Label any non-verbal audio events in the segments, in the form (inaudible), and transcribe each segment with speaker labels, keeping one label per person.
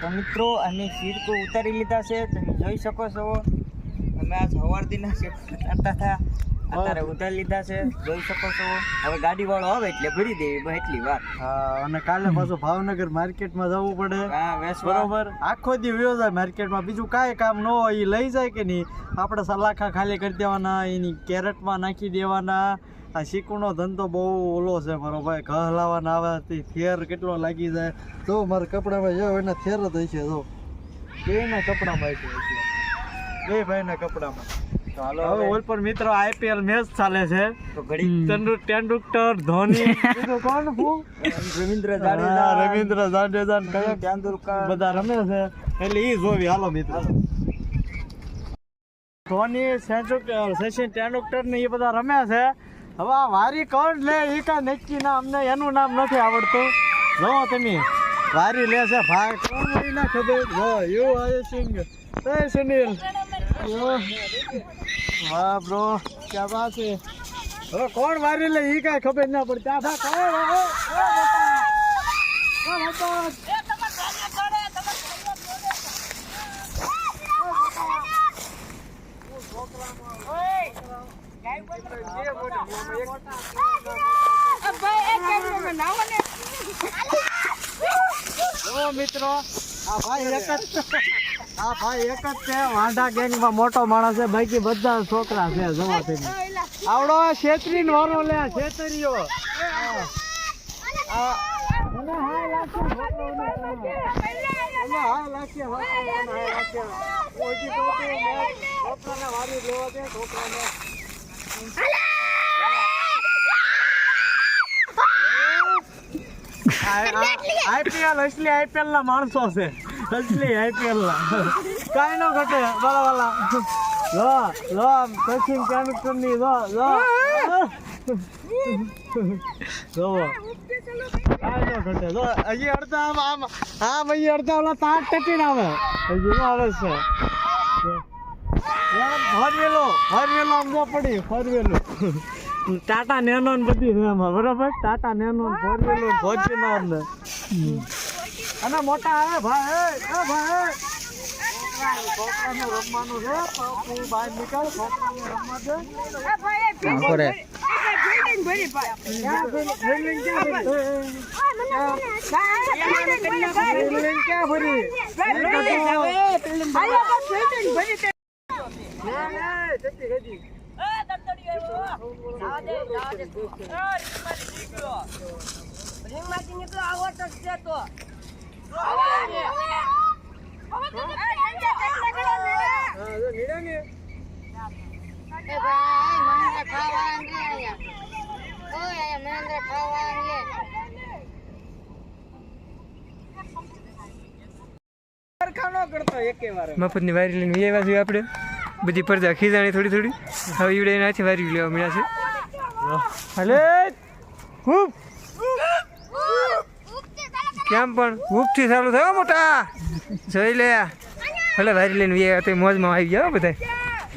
Speaker 1: તો મિત્રો અમે સિરકો ઉતારી લીધા છે તમે જોઈ શકો છો. અમે આ સવાર દિના શિફ્ટ કરતા હતા. અત્યારે ઉતારી લીધા છે જોઈ શકો છો. હવે ગાડી વાળો આવે એટલે ભરી દેવી ભાઈ એટલી વાત.
Speaker 2: હા અને કાલે પાછું ભાવનગર માર્કેટમાં જવું પડે.
Speaker 1: હા
Speaker 2: બરોબર? આખો દી વ્યો જાય માર્કેટમાં. બીજું કાંઈ કામ ન હોય એ લઈ જાય કે નહીં? આપણે સલાખા ખાલી કરી દેવાના એની કેરેટમાં નાખી દેવાના. આ શીકુનો ધંધો બહુ ઓલો છે મારો ભાઈ. ઘ હલાવવાના આવે ફેર થેર કેટલો લાગી જાય. જો મારા કપડામાં જો એના થેર જ હશે જો. બેના કપડામાં હશે? બે ભાઈના કપડામાં.
Speaker 1: તો હાલો
Speaker 2: હવે
Speaker 1: હવે.
Speaker 2: ઓલ પર મિત્રો આઈપીએલ મેચ ચાલે છે.
Speaker 1: તો ઘડી.
Speaker 2: તેંડુલકર ધોની. (laughs) કોણ હું?
Speaker 1: રવિન્દ્ર જાડેજા.
Speaker 2: રવિન્દ્ર જાડેજા
Speaker 1: તેંડુલકર.
Speaker 2: બધા રમે છે. એટલે એ જોવી. હાલો મિત્રો. ધોની સચિન તેંડુલકર ને એ બધા રમ્યા છે. હવે આ વારી કોણ લે? એ કાંઈ નક્કી ના, અમને એનું નામ નથી આવડતું. જો તમે, વારી લે છે ભાઈ. કોણ લઈ ના ખબર? જો, યુ આય સિંગ. એ સુનિલ. વાહ બ્રો ક્યાં વાત છે? હવે કોણ વારી લે? એ કાંઈ ખબર ના પડતી. આ ભાઈ કોણ હવે? એ બાપા. એ બાપા. જો મિત્રો. ભાઈ એક ભાઈ એક જ છે. વાંઢા ગેંગમાં મોટો માણસ છે. બાકી બધા છોકરા છે જવા તમે આવડો છેતરી વારો લે, છેતરીઓ. આ લાગશે હા લાગશે છોકરાઓને લાગશે ઓજી તો મેં છોકરાને વારી લેવા દે, છોકરાને. આઈપીએલ અસલી આઈપીએલ ના માણસો છે. અસલી આઈપીએલ ના કઈ નો ઘટે. વાલા વાલા. લો લો સચિન તેંડુલકરની લો. લો. જોવો કાઈ નો ઘટે. જો હજી અડધા આમ આમ આમ હજી અડધા ઓલા તાટ ટટીને આવે. હજી આવે છે? ફરવેલો ફરવેલો આમ જો પડી ફરવેલો. ટાટા નેનો ને બધી છે એમાં બરાબર? ટાટા નેનો ફોરવેલો ને ફોર્ચ્યુનર ને અને મોટા આવે ભાઈ એ ભાઈ. છોકરાને- છે તું બહાર નીકળ જતી જતી. હા, જો નીકળ્યા ને.
Speaker 3: વારી લઈને વી આવ્યા છીએ બધી પરદા ખીજાણી થોડી થોડી. હવે ઈવડે એનાથી વારી લેવા મળ્યા છે. હલે! હૂપ! કેમ પણ? હૂપથી ચાલુ થયો મોટા! જોઈ લે. હલે વારી લઈને વી તો મોજમાં આવી ગયા હો બધા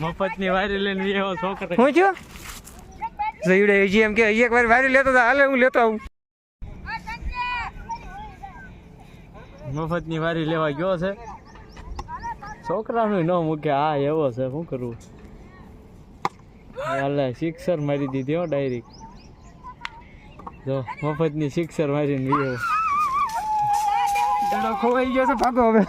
Speaker 2: મફતની વારી લઈને એવો છોકરો.
Speaker 3: હું છું? જો હજી એમ કે એક વાર વારી લેતો હતા હાલે હું લેતો આવું.
Speaker 2: મફતની વારી લેવા ગયો છે. છોકરાનું ન મૂકે હા એવો છે શું કરવું હાલે સિક્સર મારી દીધી હો ડાયરેક્ટ જો મફતની સિક્સર મારીને વિયો
Speaker 3: દાડો ખોવાઈ ગયો છે ભાગો હવે.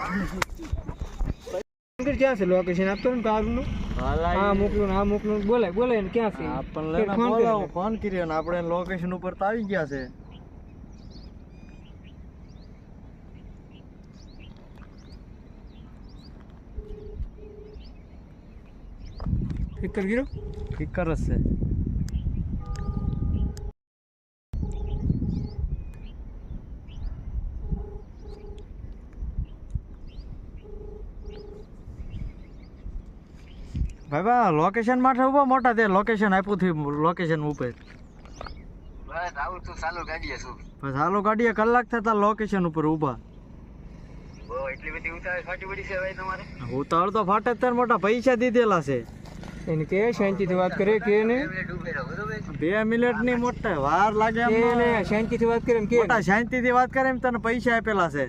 Speaker 3: ક્યાં છે? લોકેશન આપતો ને તારું હા મોકલું આ મોકલું ને. બોલાય બોલાય ને ક્યાં છે?
Speaker 2: આપણને
Speaker 3: ફોન
Speaker 2: કર્યો? ને આપણે લોકેશન ઉપર તો આવી ગયા છે.
Speaker 3: ફિકર ગીરો
Speaker 2: ફિકર જ છે ભાઈ બા લોકેશન માટે ઊભો મોટા તે લોકેશન આપ્યું થયું લોકેશન ઉપર. બસ હાલો ગાડીએ કલાક થતા લોકેશન ઉપર ઊભા. ઉતાવળ તો ફાટે જ મોટા પૈસા દીધેલા છે.
Speaker 3: એને કે શાંતિથી વાત કરે કે ને?
Speaker 2: બે મિનિટની મોટા વાર લાગે શાંતિ
Speaker 3: થી શાંતિથી વાત કરે કે.
Speaker 2: મોટા શાંતિથી વાત કરે એમ તને પૈસા આપેલા છે.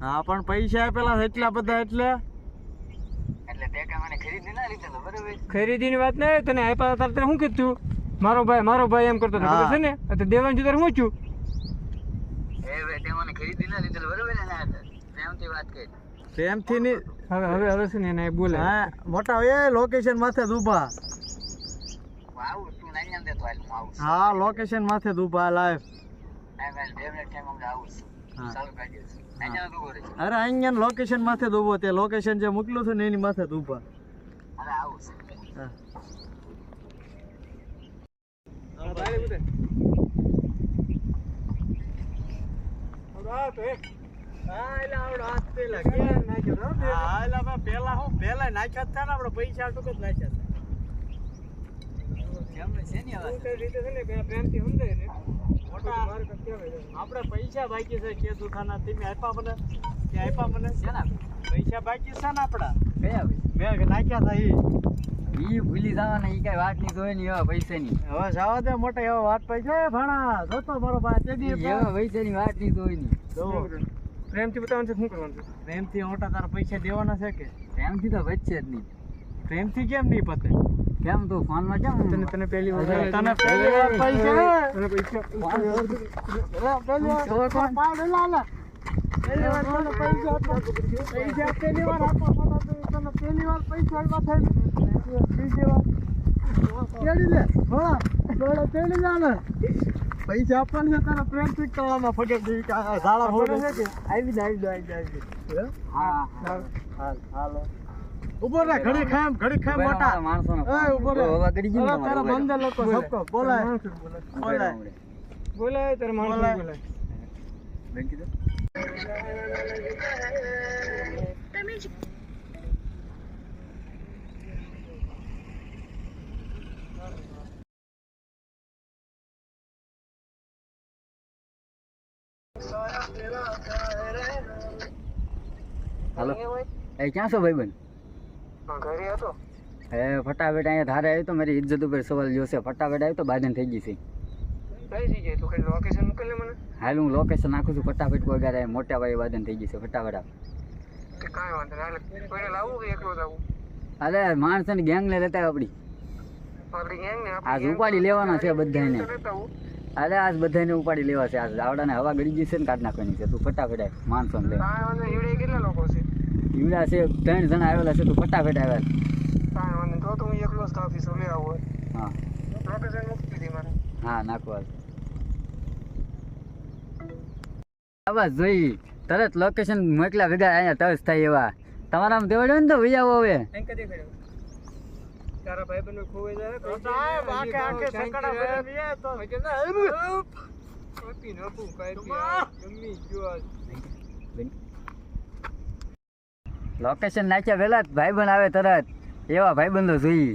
Speaker 2: હા પણ પૈસા આપેલા છે એટલા બધા એટલે?
Speaker 3: ખરીદીની વાત નહીં તને આપ્યા તારે તને શું કીધું મારો ભાઈ મારો ભાઈ એમ કરતો હતો છે ને? તો દેવાનું છે તારે હું છું?
Speaker 2: પ્રેમથી ની
Speaker 3: હવે હવે હવે છે ને એને બોલે.
Speaker 2: હા મોટા એ લોકેશન માથે જ ઊભા. હા લોકેશન માથે જ ઊભા લાઈવ અરે અહીંયા લોકેશન માથે જ ઊભો. તે લોકેશન જે મોકલ્યું હતું ને એની માથે જ ઊભા. હા. આવડો હાથ પેલા હો, પેલા નાખ્યા હતા ને આપડે પૈસા ટૂંક જ નાખ્યા હતા.
Speaker 3: ને ને.
Speaker 2: આપણે પૈસા બાકી છે કે દુકાના તમે આપ્યા મને કે આપ્યા મને પૈસા બાકી છે ને આપડા મેં નાખ્યા હતા ઈ
Speaker 1: ભૂલી જવાના ઈ કઈ વાતની જોઈ ની એવા પૈસાની
Speaker 2: હવે જવા દે મોટા એવો વાત પૈસા ભણા જોતો મારો બા તે
Speaker 1: એવા પૈસાની વાતની જોઈ ની
Speaker 3: પ્રેમથી બતાવવાનું છે શું કરવાનું છે?
Speaker 2: પ્રેમથી મોટા તારા પૈસા દેવાના છે કે?
Speaker 1: પ્રેમથી તો વચ્ચે જ નહીં.
Speaker 2: પ્રેમથી કેમ નહીં પતે?
Speaker 1: કેમ તો ફોનમાં કેમ
Speaker 3: તને તને પહેલી વાર
Speaker 2: તને પહેલી વાર પૈસા
Speaker 3: તને પૈસા
Speaker 2: પહેલી વાર પાડ લા લા. પહેલી વાર પૈસા. પૈસા પહેલી વાર આપો તને પહેલી વાર પૈસા આપ્યા થાય બીજી વાર તેડી લે? હા તેડી જા ને. પૈસા આપવાના છે તારા પ્રેમથી કરવામાં ફગે દેવી કે આ ઝાડા ફોડે છે કે? આવી જાય આવી જાય આવી
Speaker 1: હા?
Speaker 2: હાલ હાલો. ઉપર રે ઘડી ખામ ઘડી ખામ મોટા.
Speaker 1: માણસો
Speaker 2: એ ઉપર રે.
Speaker 1: હવે ગડી ગયું
Speaker 2: તારા બંદર લોકો સબકો બોલાય. બોલાય.
Speaker 3: બોલાય તારા માણસ
Speaker 2: બોલાય.
Speaker 3: બોલાય
Speaker 1: હાલો. એ ક્યાં છો ભાઈબંધ?
Speaker 3: ઘરે હતો.
Speaker 1: હે ફટાફટ અહીંયા ધારે આવ્યો તો મારી ઇજ્જત ઉપર સવાલ જોશે ફટાફટ આવ્યો તો બાદન થઈ ગઈ છે. હાલ હું લોકેશન નાખું છું ફટાફટ વગેરે મોટા ભાઈ બાદન થઈ ગઈ છે. ફટાફટ આવું. અરે માણસ ને ગેંગ ને લેતા આપડી.
Speaker 3: ગેંગ
Speaker 1: ઉપાડી લેવાના છે બધાને અરે આજ બધાને ઉપાડી લેવા છે. આજ આવડાને હવા ગળી ગઈ છે ને કાઢ નાખવાની છે. તું ફટાફટ આવ. માણસો ને
Speaker 3: કેટલા લોકો છે?
Speaker 1: ઈવડા છે ત્રણ જણા આવેલા છે તું ફટાફટ આવ્યા
Speaker 3: નહીં તો તો હું એકલો જ કાફી છું લે આવું
Speaker 1: હા.
Speaker 3: લોકેશન મૂકી દીધી મારે.
Speaker 1: હા નાખવા જોઈ તરત લોકેશન મોકલા ભેગા અહીંયા તરસ થાય એવા. તમારામાં દેવડ્યો ને તો વિજાવો હવે.
Speaker 3: તારા ભાઈ બને ખોવે જાય
Speaker 2: તો સાહેબ, આખે આખે સકડા લે તો.
Speaker 3: કાપી નાખું કાપી ગમી ગયો આજ.
Speaker 1: લોકેશન નાખ્યા પહેલા જ ભાઈબંધ આવે તરત એવા ભાઈ બંધો જોઈએ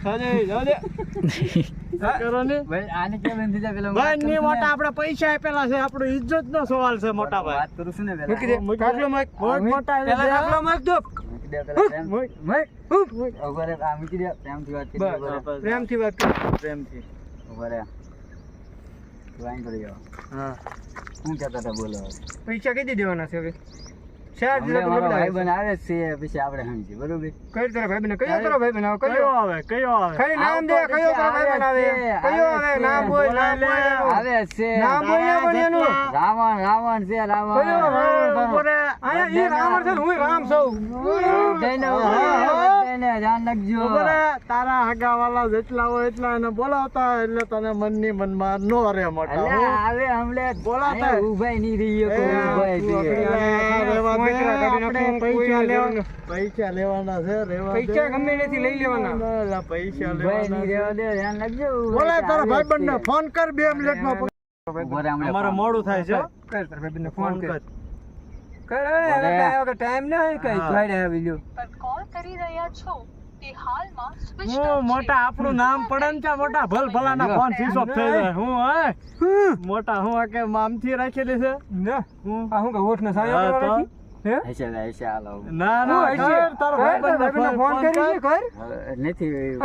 Speaker 1: (laughs)
Speaker 2: મોટા. પૈસા આપેલા છે ઇજ્જત નો સવાલ મોટા ભાઈ.
Speaker 1: વાત કરું ને પ્રેમથી વાત કરી.
Speaker 3: પ્રેમથી. હા.
Speaker 1: કહેતા હતા બોલો
Speaker 3: પૈસા કઈ દેવાના છે હવે? દિવસ
Speaker 1: મારો
Speaker 3: બગડાવે છે.
Speaker 1: ભાઈબંધ આવે જ છે પછી આપણે સમજીએ બરોબર?
Speaker 3: કઈ તારા ભાઈ બને? કયો તારો ભાઈ બને?
Speaker 2: કયો?
Speaker 3: કયો
Speaker 2: આવે કયો આવે?
Speaker 3: ખાલી નામ દે કયો ભાઈ બને આવે?
Speaker 1: આવે
Speaker 3: કયો
Speaker 1: આવે
Speaker 3: આવે. નામ બોલ નામ બોલ.
Speaker 1: આવે જ છે.
Speaker 3: નામ બોલ પણ એનું
Speaker 1: રાવણ રાવણ છે રાવણ.
Speaker 3: કયો? રાવણ?
Speaker 2: રે.
Speaker 3: આયા ઈ રાવણ છે હું રામ છું.
Speaker 1: બધાને ધ્યાન રાખજો.
Speaker 2: તારા હગા જેટલા હોય એટલા એને બોલાવતા એટલે તને મનની મનમાં નો રે મોટા. બોલાતા. પૈસા લેવાના છે રેવા
Speaker 3: પૈસા ગમે ત્યાંથી લઈ લેવાના.
Speaker 2: ના, ના, પૈસા લેવાના
Speaker 1: નહીં
Speaker 2: છે.
Speaker 1: ધ્યાન રાખજો,
Speaker 2: બોલાય તારા
Speaker 1: આવે જ
Speaker 2: ફોન કર બે મિનિટમાં અમારે મોડું થાય છે
Speaker 3: ફોન કર.
Speaker 2: કર
Speaker 3: કર હવે કાંઈ વગર ટાઈમ ના હોય કઈ
Speaker 2: હા.
Speaker 3: આવી લ્યો.
Speaker 4: પર કોલ કરી રહ્યા છો તે હાલમાં સ્વિચ
Speaker 2: હું મોટા આપણું નામ પડે ને ત્યાં મોટા ભલ ભલાના ફોન સ્વિચ ઓફ થઈ જાય. હું હે મોટા હું આ કે આમથી રાખેલી છે?
Speaker 3: ના.
Speaker 2: હું.
Speaker 3: આ શું કે હોઠ ને સાયો કરવા રાખી? હે?
Speaker 2: ના ના
Speaker 3: હું હશે?
Speaker 2: કર તારો
Speaker 3: કર, તારા
Speaker 2: ભાઈબંધને
Speaker 3: ભાઈબંધને ફોન કરી છે, કર.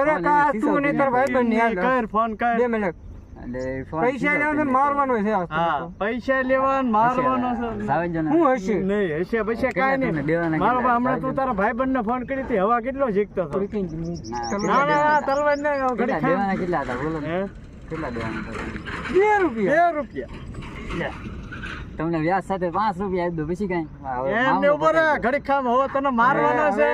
Speaker 3: અરે કા તું ને તારા ભાઈબંધ ને યાદ રાખ.
Speaker 2: કર ફોન કર.
Speaker 3: બે મિનિટ. પૈસા લેવા મારવાનો છે
Speaker 2: હા પૈસા લેવાનું મારવાનો છે.
Speaker 3: હું હશે?
Speaker 2: નહીં હશે પછી કાંઈ નહીં. મારો ભાઈ હમણાં તું તારા ભાઈબંધ ને ફોન કરી હતી હવા કેટલો શીખતો હતો. ના ના ના તલવાર ને ઘડી ખાઈ. હે?
Speaker 3: બે
Speaker 2: બે
Speaker 3: રૂપિયા.
Speaker 2: રૂપિયા
Speaker 5: તમને વ્યાજ સાથે પાંચ રૂપિયા આપી દો પછી કઈ?
Speaker 2: એમ ઉપર ઘડી ખામ હવે તને મારવાનો છે.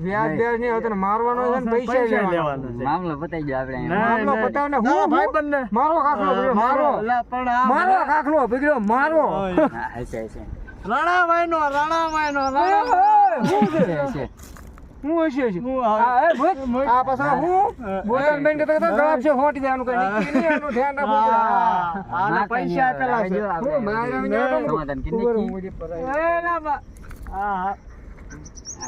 Speaker 3: વ્યાજ બ્યાજ નહીં હવે તને મારવાનો છે ને પૈસા લેવાના.
Speaker 2: છે.
Speaker 5: મામલો પતાઈ ગયો આપણે
Speaker 3: મામલો પતાવને હું-
Speaker 2: તારા
Speaker 3: હું- મારો કાકલો મારો.
Speaker 2: અલા, પણ આ
Speaker 3: મારો કાકલો બગડ્યો મારો.
Speaker 5: હશે હશે.
Speaker 2: રાણાભાઈ નો રાણાભાઈ નો રાણાભાઈ.
Speaker 3: હું?
Speaker 5: હશે
Speaker 3: હશે. આ પાછા હું. બેન કરતા કરતા ગળાપ છે હોટી દેવાનું કઈ એનું ધ્યાન
Speaker 2: આને પૈસા આપેલા છે.
Speaker 3: હું મારે
Speaker 5: સમાધાન.
Speaker 3: હું.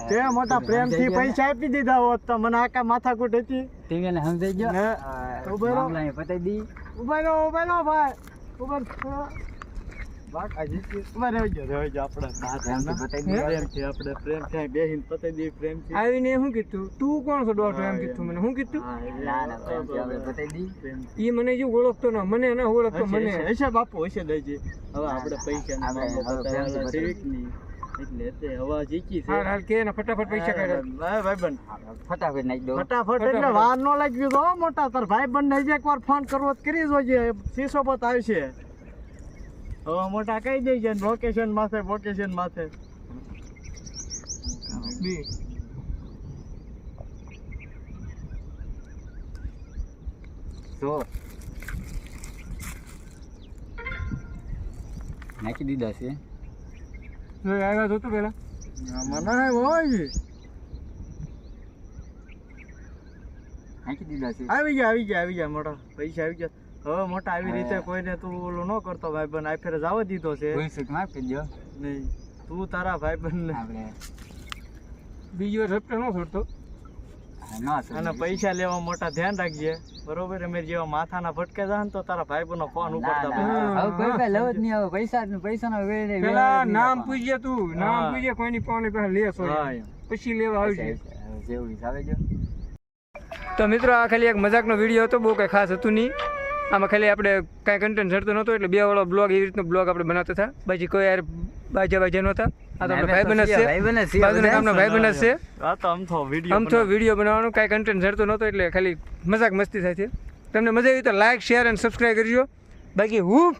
Speaker 2: તે મોટા પ્રેમથી પૈસા આપી દીધા હોત તો મને આકા માથાકૂટ હતી.
Speaker 5: ટીવી ને સમજાઈ ગયો?
Speaker 2: ને
Speaker 5: આ
Speaker 2: ઊભો રહો.
Speaker 5: પતાઈ દી.
Speaker 2: ઊભા રહો ઊભા રહો ભાઈ. ઊભા રહો. બાક આજે કે- ઊભા રહેજો રહેજો આપણે
Speaker 5: પ્રેમથી પતાઈ દી
Speaker 2: પ્રેમથી આપણે પ્રેમથી અહીં બેહીને પતાઈ દઈએ પ્રેમથી.
Speaker 3: આવીને શું કીધું? તું કોણ છો દોઢ કીધું મને. ઓળખતો ના મને ના ઓળખતો મને.
Speaker 2: હશે, હશે બાપુ હશે હવે આપડે પૈસા એટલે તે હવા જીકી છે.
Speaker 3: હાલ હાલ કે ને ફટાફટ પૈસા કાઢ્યા
Speaker 2: હા, ભાઈબંધ
Speaker 5: ફટાફટ નાખી દો.
Speaker 2: ફટાફટ એટલે વાર ન લાગ્યું તો મોટા તાર ભાઈ બંને એક વાર ફોન કરવો તો કરી જોજે. શીશો પત આવશે. હવે મોટા કહી દેજે લોકેશન માથે લોકેશન માથે.
Speaker 3: બી.
Speaker 5: તો નાખી દીધા છે.
Speaker 3: આવ્યા જોતું પેલા
Speaker 2: મને હોય
Speaker 5: નાખી દીધા છે.
Speaker 2: આવી ગયા આવી ગયા આવી ગયા મોટા. પૈસા આવી ગયા. હવે મોટા આવી રીતે કોઈને તું ઓલું ન કરતો ભાઈ બંધ આ ફેરે જવા દીધો છે. નહીં. તું તારા ભાઈ બંધ
Speaker 3: બીજી રસ્તે ન છોડતો.
Speaker 2: અને પૈસા લેવા મોટા ધ્યાન રાખજે. બરોબર અમે જેવા માથાના ભટકે જાય ને તો તારા ભાઈ બંધ ફોન ઉપાડતા
Speaker 5: હવે કોઈ કઈ લવ જ નહીં હવે પૈસા પૈસાનો વેળ
Speaker 3: પેલા
Speaker 5: વેળ જ નહીં
Speaker 3: નામ
Speaker 5: આપવાનો.
Speaker 3: તું નામ. પૂછજે કોઈની પાણી પાસે લે
Speaker 2: હા,
Speaker 3: પછી લેવા આવજે.
Speaker 5: જેવું આવે જો.
Speaker 3: તો મિત્રો આ ખાલી એક મજાકનો વીડિયો હતો બહુ કંઈ ખાસ હતું નહીં. આમાં ખાલી આપણે કાંઈ કન્ટેન્ટ ચડતો નહોતો એટલે બે વાળો બ્લોગ એવી રીતનો બ્લોગ આપણે બનાવતા હતા. બાકી કોઈ યાર બાજા બાજા નહોતા. આ તો છે
Speaker 2: વીડિયો
Speaker 3: આમ તો બનાવવાનો કાંઈ કન્ટેન્ટ ચડતો નહોતો એટલે ખાલી મજાક મસ્તી થાય છે. તમને મજા આવી તો લાઈક શેર અને સબસ્ક્રાઈબ કરજો. બાકી હું